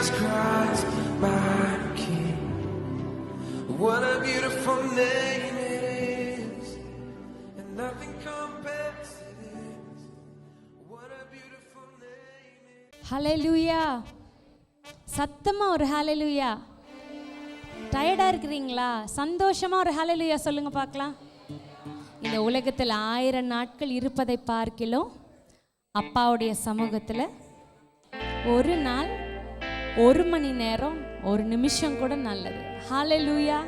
Jesus Christ, my King. What a beautiful name it is, and nothing compares to this. What a beautiful name it is. ஹalleluya சத்தமா ஒரு ஹalleluya டயர்டா இருக்கிறீங்களா சந்தோஷமா ஒரு ஹalleluya சொல்லுங்க பார்க்கலாம் இந்த உலகத்தில் ஆயிரம் நாட்கள் இருப்பதை பார்க்கிலும் அப்பாவுடைய சமூகத்தில் ஒரு நாள் ஒரு மணி நேரம் ஒரு நிமிஷம் கூட நல்லது. ஹாலே லூயா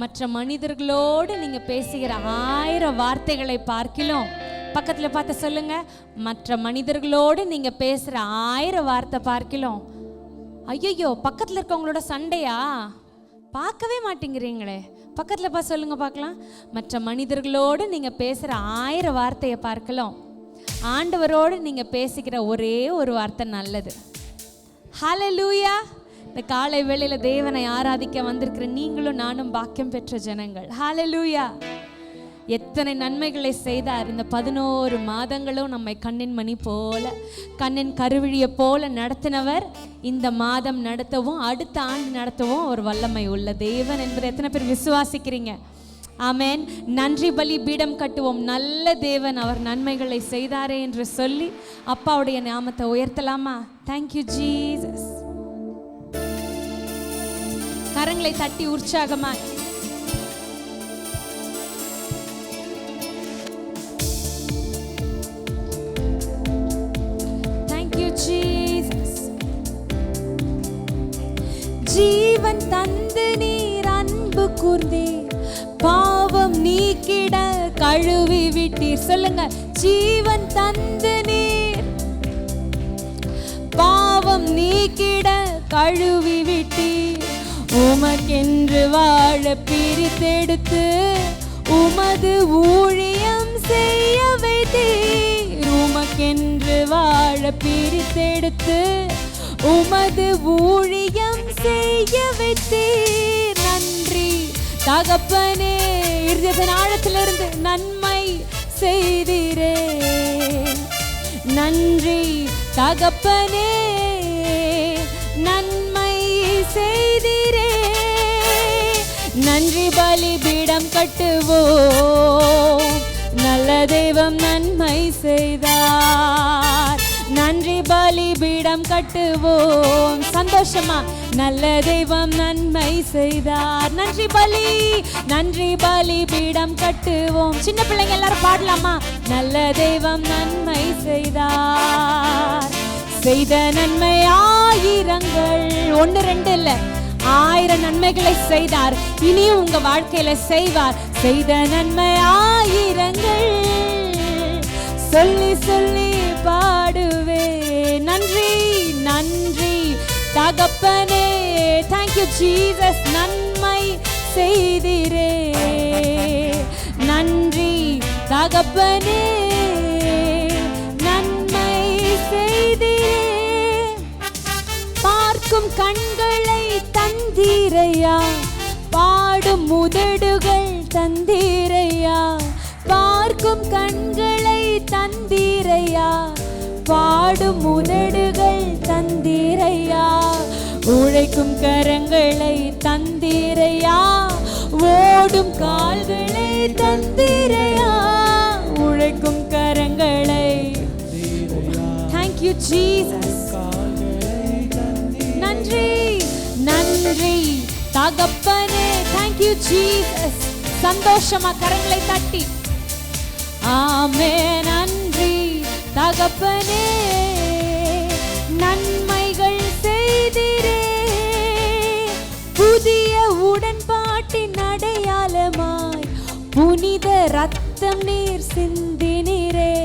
மற்ற மனிதர்களோடு நீங்கள் பேசுகிற ஆயிரம் வார்த்தைகளை பார்க்கிலும் பக்கத்தில் பார்த்து சொல்லுங்க. மற்ற மனிதர்களோடு நீங்கள் பேசுகிற ஆயிரம் வார்த்தை பார்க்கிலும் ஐயோ பக்கத்தில் இருக்கவங்களோட சண்டையா? பார்க்கவே மாட்டேங்கிறீங்களே. பக்கத்தில் பார்த்து சொல்லுங்க பார்க்கலாம். மற்ற மனிதர்களோடு நீங்கள் பேசுகிற ஆயிரம் வார்த்தையை பார்க்கலாம் ஆண்டவரோடு நீங்கள் பேசிக்கிற ஒரே ஒரு வார்த்தை நல்லது. ஹலலூயா இந்த காலை வேளையில தேவனை ஆராதிக்க வந்திருக்கிற நீங்களும் நானும் பாக்கியம் பெற்ற ஜனங்கள். ஹலலூயா எத்தனை நன்மைகளை செய்தார். இந்த பதினோரு மாதங்களும் நம்மை கண்ணின் மணி போல கண்ணின் கருவிழியை போல நடத்தினவர். இந்த மாதம் நடத்தவும் அடுத்த ஆண்டு நடத்தவும் ஒரு வல்லமை உள்ள தேவன் என்பதை எத்தனை பேர் விசுவாசிக்கிறீங்க? ஆமென். நன்றி பலி பீடம் கட்டுவோம். நல்ல தேவன் அவர் நன்மைகளை செய்தாரே என்று சொல்லி அப்பாவுடைய நாமத்தை உயர்த்தலாமா? தேங்க்யூ ஜீசஸ் கரங்களை தட்டி உற்சாகமா. தேங்க்யூ ஜீசஸ் ஜீவன் தந்து நீர் அன்பு கூர்ந்தீர் பாவம் நீக்கிட கழுவி விட்டீர். சொல்லுங்க ஜீவன் தந்து நீர். பாவம் நீக்கிட கழுவி விட்டீர். உமக்கென்று வாழ பிரித்தெடுத்து உமது ஊழியம் செய்ய வைத்தீர். உமக்கென்று வாழ பிரித்தெடுத்து உமது ஊழியம் செய்ய வைத்தீர். நன்றி தேவனே இருதயத்தின் ஆழத்திலிருந்து நன்மை செய்தீரே. நன்றி தகப்பனே நன்மை செய்தீரே. நன்றி பலிபீடம் கட்டுவோம். நல்ல தெய்வம் நன்மை செய்தார். நன்றி பலிபீடம் கட்டுவோம். சந்தோஷமா நல்ல தெய்வம் நன்மை செய்தார். நன்றி பலி நன்றி பலி பீடம் கட்டுவோம். சின்ன பிள்ளைங்க எல்லாரும் பாடலாமா? நல்ல தெய்வம் நன்மை செய்தார். செய்த நன்மை ஆயிரங்கள் ஒன்று ரெண்டு இல்ல ஆயிரம் நன்மைகளை செய்தார். இனியும் உங்க வாழ்க்கையில செய்வார். செய்த நன்மை ஆயிரங்கள் சொல்லி சொல்லி பாடுவே நன்றி நன்றி. தகப்பனே தேங்க்யூ ஜீசஸ் நன்மை செய்திரே. நன்றி தகப்பனே நன்மை செய்திரே. பார்க்கும் கண்களை தந்தீரையா? பாடும் முதடுகள் தந்தீரையா? பார்க்கும் கண்களை தந்தீரையா? பாடும் உதடுகள் தந்தீரையா? உழைக்கும் கரங்களை தந்தீரையா? ஓடும் கால்களை தந்தீரையா? உழைக்கும் கரங்களை தேங்க்யூ ஜீசஸ் நன்றி நன்றி. தகப்பனே தேங்க்யூ ஜீசஸ் சந்தோஷமா கரங்களை தட்டி. ஆமே தகப்பனே நன்மைகள் செய்திரே. புதிய உடன்பாட்டின் அடையாளமாய் புனித ரத்தம் நீர் சிந்தினீரே.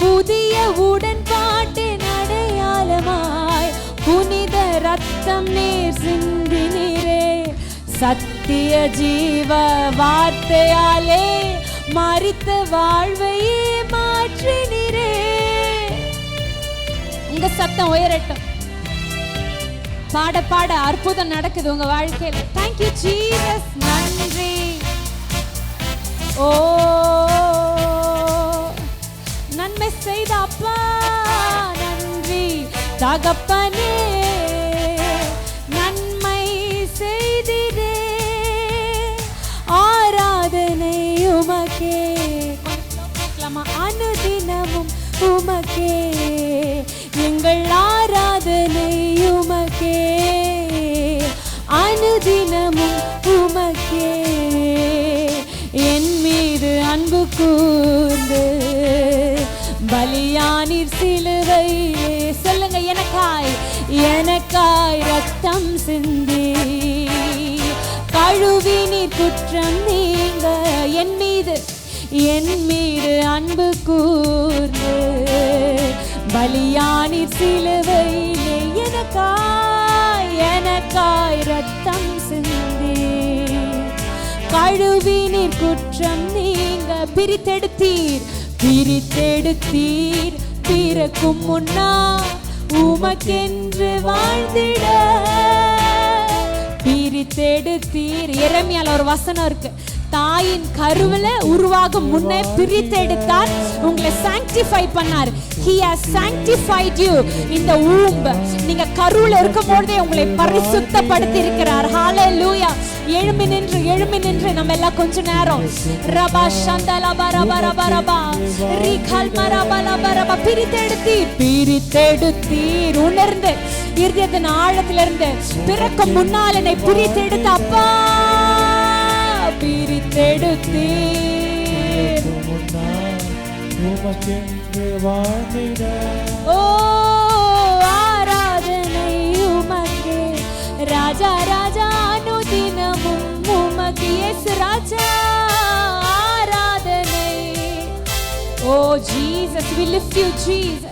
புதிய உடன்பாட்டின் அடையாளமாய் புனித ரத்தம் நீர் சிந்தினீரே. சத்திய ஜீவ வார்த்தையாலே மறித்த வாழ்வையே இந்த சத்தம் உயரட்டும். பாட பாட அற்புதம் நடக்குது உங்க வாழ்க்கையில. தேங்க்யூ ஜீசஸ் நன்றி. ஓ அப்பா நன்றி. தகப்பனே நன்மை செய்திரே ஆராதனை உமக்கே. அனுதினமும் உமக்கே. கூர்ந்து. பலியானிர் சிலுவையே சொல்லுங்க எனக்காய் எனக்காய் ரத்தம் சிந்தி கழுவினீர் குற்றம் நீங்க என் மீது என் மீது அன்பு கூர்ந்து. பலியானிர் சிலுவையிலே எனக்காய் எனக்காய் ரத்தம் சிந்தி கழுவினீர் குற்றம் நீங்க பிரித்தெடுத்தீர். பிரித்தெடுத்தீர். பிறக்கும் முன்னா உமக்கென்று வாழ்ந்திட. பிரித்தெடுத்தீர். இறமையால் ஒரு வசனம் இருக்கு. தாயின் கருவில உருவாகும் முன்னே பிரித்தெடுத்தார். உங்களை சாங்டிஃபை பண்ணார். ஹி ஹஸ் சாங்டிஃபைட் யூ இந்த ஊம்ப நீங்க கருவில இருக்கும் பொழுதே உங்களை பரிசுத்தப்படுத்தி இருக்கிறார் ஹalleluya எழும்பி நின்று எழும்பி நின்று நம்ம எல்லாம் கொஞ்ச நேரம். ரபா சந்தல பரப ரப ரபா ரீகல் மரப லப ரபா. பிரித்தெடுத்தி பிரித்தெடுத்தீர் உணர்ந்து இருதயத்தின் ஆழத்திலிருந்து பிறக்க முன்னால் என்னை பிரித்தெடுத்த அப்பா. பிரித்தெடுத்தீர் ஓ ஆராதனை உமக்கே. Raja Raja. Oh, Jesus, we lift you, Jesus.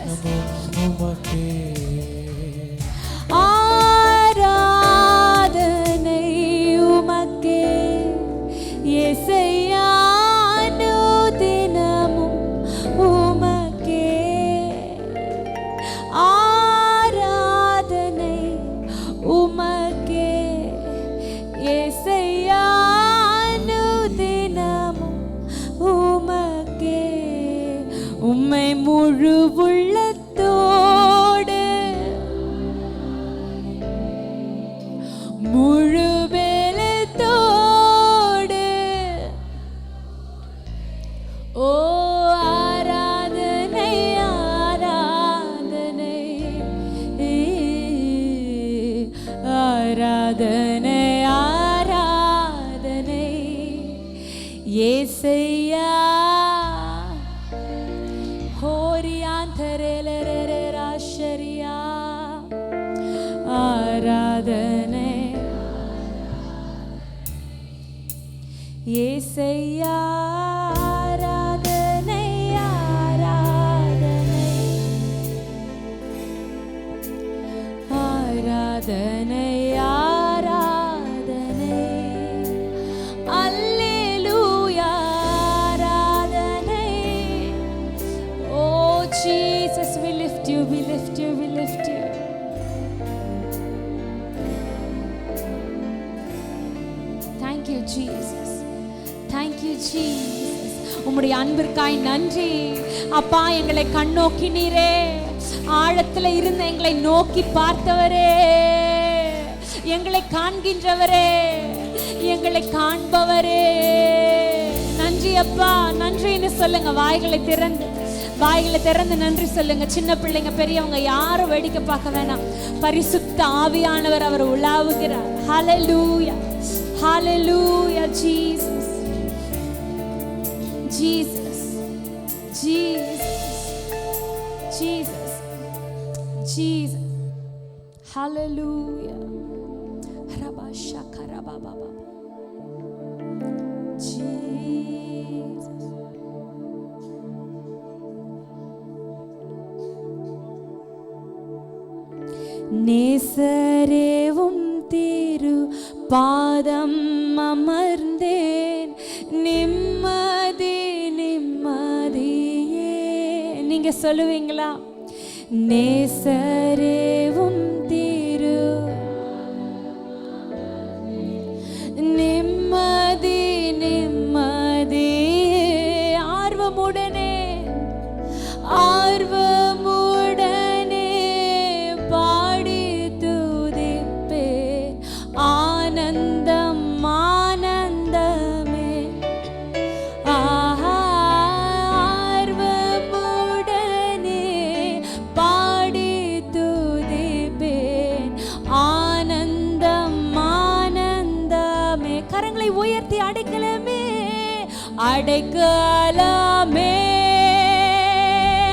comecei உம்முடைய அன்பிற்காய் நன்றி. அப்பா எங்களை கண்ணோக்கி நீரே. ஆழத்துல இருந்து எங்களை நோக்கி பார்த்தவரே. எங்களை காண்கின்றவரே. எங்களை காண்பவரே. நன்றி அப்பா நன்றின்னு சொல்லுங்க. வாய்களை திறந்து வாய்களை திறந்து நன்றி சொல்லுங்க. சின்ன பிள்ளைங்க பெரியவங்க யாரும் வேடிக்கை பார்க்க வேணாம். பரிசுத்த ஆவியானவர் அவர் உலாவுகிறார். Hallelujah hallelujah Jesus Jesus Jesus Jesus Jesus hallelujah ரபா ஷக்கரா பாபா பாபா ஜீசஸ் நேசரேவும் திரு பாதம் அமர்ந்தேன் சொல்லுவீங்களா? நேசரேவும் அடைக்கலாமே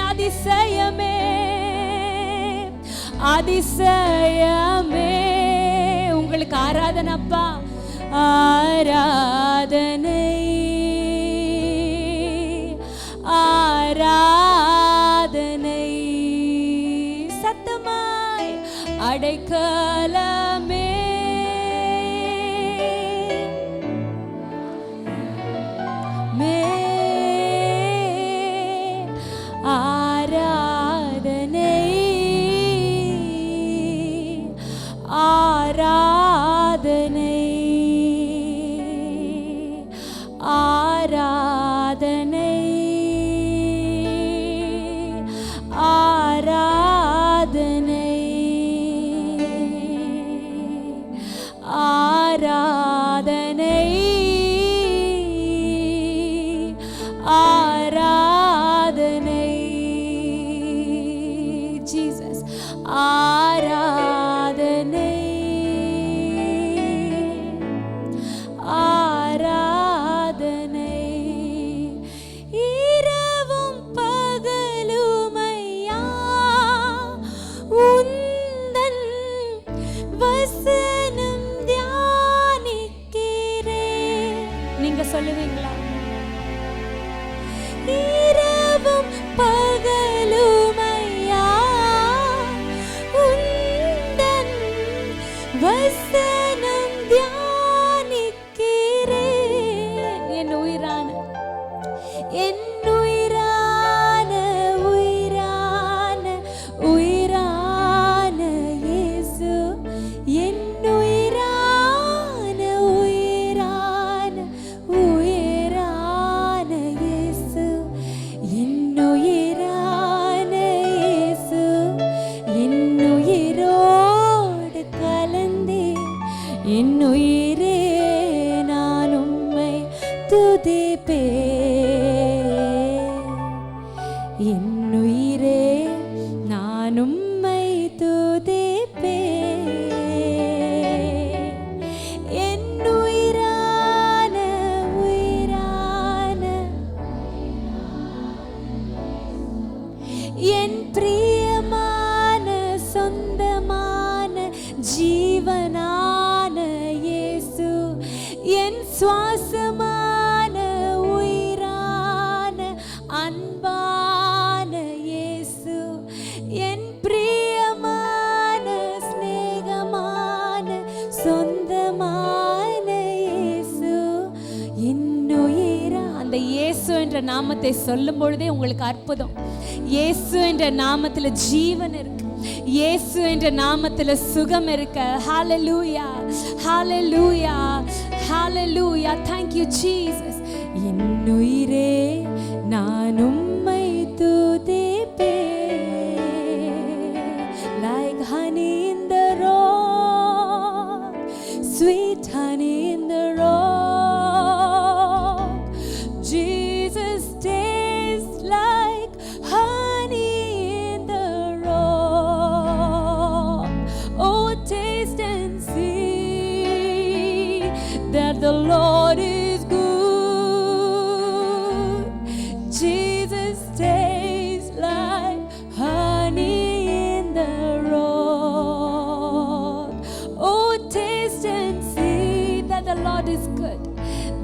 அதிசயமே அதிசயமே. உங்களுக்கு ஆராதனப்பா ஆராதனை ஆராதனை. சத்தமாய் அடைக்கலா சொல்லுவீங்களா? ஜீவனான இயேசு என் சுவாசமான உயிரான அன்பான இயேசு என் பிரியமான ஸ்நேகமான சொந்தமான இயேசு இன்னுயிர அந்த இயேசு என்ற நாமத்தை சொல்லும் பொழுதே உங்களுக்கு அற்புதம். இயேசு என்ற நாமத்தில் ஜீவன் இருக்கு. இயேசு என்ற நாமத்தில் சுகம் இருக்க. ஹாலலூயா ஹாலலூயா ஹாலலூயா தேங்க்யூ ஜீசஸ் என் உயிரே நானும்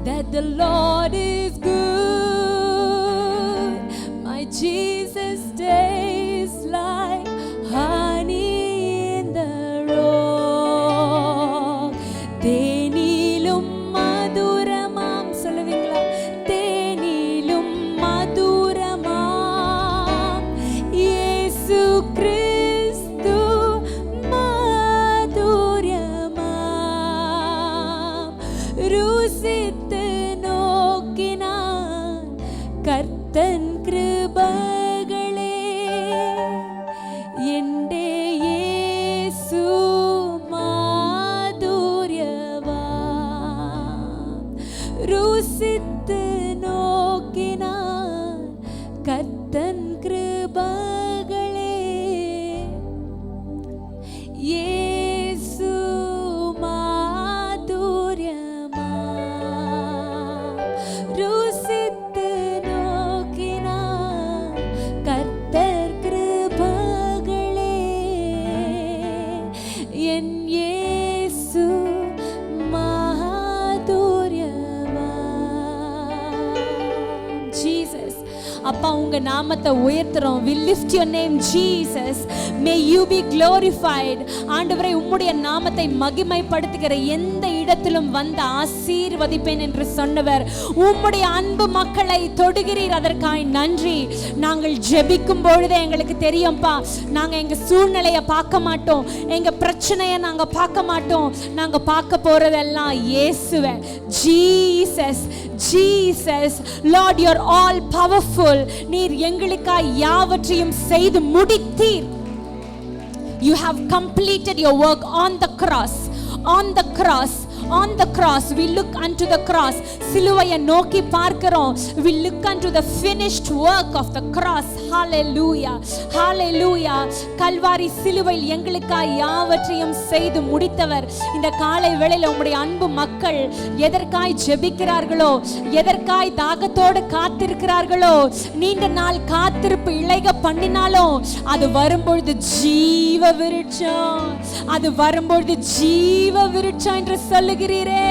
that the Lord is good. My Jesus day. நாமத்தை உயர்த்துறோம் we'll lift your name Jesus may you be glorified ஆண்டவரை உம்முடைய நாமத்தை மகிமைப்படுத்துகிற எந்த இடத்திலும் வந்து ஆசீர்வதிப்பேன் என்று சொன்னவர். உம்முடைய அன்பு மக்களை தொடுகிறீர். அதற்காய் நன்றி. நாங்கள் ஜெபிக்கும் பொழுதே எங்களுக்கு தெரியும்ப்பா நாங்கள் எங்கள் சூழ்நிலையை பார்க்க மாட்டோம். எங்கள் பிரச்சனையை நாங்கள் பார்க்க மாட்டோம். நாங்கள் பார்க்க போறதெல்லாம் இயேசுவை. Jesus Jesus Lord you're all powerful நீர் எங்களுக்காய் யாவற்றையும் செய்து முடித்தீர். You have completed your work on the cross. On the cross on the cross we look unto the cross. சிலுவையை நோக்கி பார்க்கிறோம். We look unto the finished work of the cross. Hallelujah. Hallelujah. Kalvari சிலுவையில் எங்களுக்காய் யாவற்றையும் செய்து முடித்தவர். இந்த காலை வேளையில் உங்களுடைய அன்பு மக்கள் எதற்காய் ஜெபிக்கிறார்களோ எதற்காய் தாகத்தோடு காத்திருக்கிறார்களோ நீண்ட நாள் காத்திருப்பு இழைக பண்ணினாலும் அது வரும்பொழுது ஜீவ விருட்சம். அது வரும்பொழுது ஜீவ விருட்சம் என்று சொல்லுகிறீரே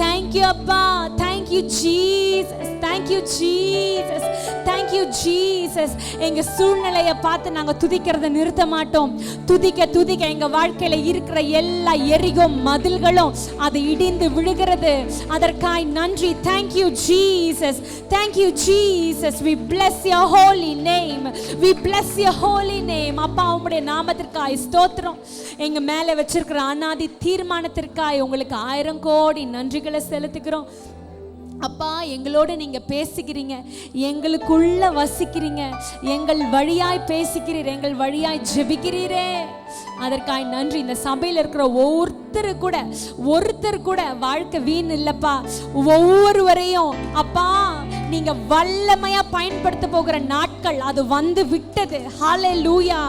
தேங்க்யூ அப்பா. Thank you Jesus thank you Jesus thank you Jesus எங்கள் சூழ்நிலையை பார்த்து நாங்கள் துதிக்கிறத நிறுத்த மாட்டோம். துதிக்க துதிக்க எங்கள் வாழ்க்கையில் இருக்கிற எல்லா எரிகும் மதில்களும் அது இடிந்து விழுகிறது. அதற்காய் நன்றி. Thank you Jesus thank you Jesus we bless your holy name we bless your holy name அப்பா உங்களுடைய நாமத்திற்காய் ஸ்தோத்திரம். எங்கள் மேலே வச்சிருக்கிற அனாதி தீர்மானத்திற்காய் உங்களுக்கு ஆயிரம் கோடி நன்றிகளை செலுத்துகிறோம். அப்பா எங்களோட நீங்க பேசுகிறீங்க. எங்களுக்குள்ள வசிக்கிறீங்க. எங்கள் வழியாய் பேசுகிறீர். எங்கள் வழியாய் ஜெபிக்கிறீரே. அதற்காய் நன்றி. இந்த சபையில் இருக்கிற ஒவ்வொருத்தர் கூட ஒருத்தர் கூட வாழ்க்கை வீண் இல்லப்பா. ஒவ்வொருவரையும் அப்பா நீங்க வல்லமையா பயன்படுத்த போகிற நாட்கள் அது வந்து விட்டது. Hallelujah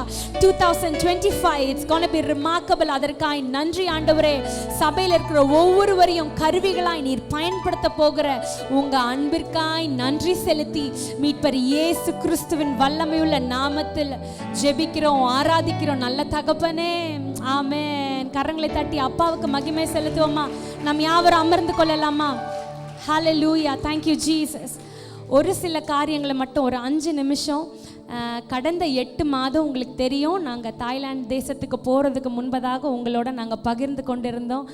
two thousand twenty five it's gonna be remarkable அதற்காய் நன்றி ஆண்டவரே. சபையில் இருக்கிற ஒவ்வொருவரையும் கருவிகளாய் நீர் பயன்படுத்த போகிற உங்க அன்பிற்காய் நன்றி செலுத்தி மீட்பர் இயேசு கிறிஸ்துவின் வல்லமையுள்ள நாமத்தில் ஜெபிக்கிறோம் ஆராதிக்கிறோம். நல்ல தகப்பனே. ஆமேன். கரங்களை தட்டி அப்பாவுக்கு மகிமை செலுத்துவோமா நம் யாவரும் அமர்ந்து கொள்ளலாமா? ஹalleluya லூயா தேங்க்யூ ஜீசஸ் ஒரு சில காரியங்களை மட்டும் ஒரு அஞ்சு நிமிஷம் கடந்த எட்டு மாதம் உங்களுக்கு தெரியும் நாங்கள் தாய்லாந்து தேசத்துக்கு போகிறதுக்கு முன்பதாக உங்களோட நாங்கள் பகிர்ந்து கொண்டிருந்தோம்.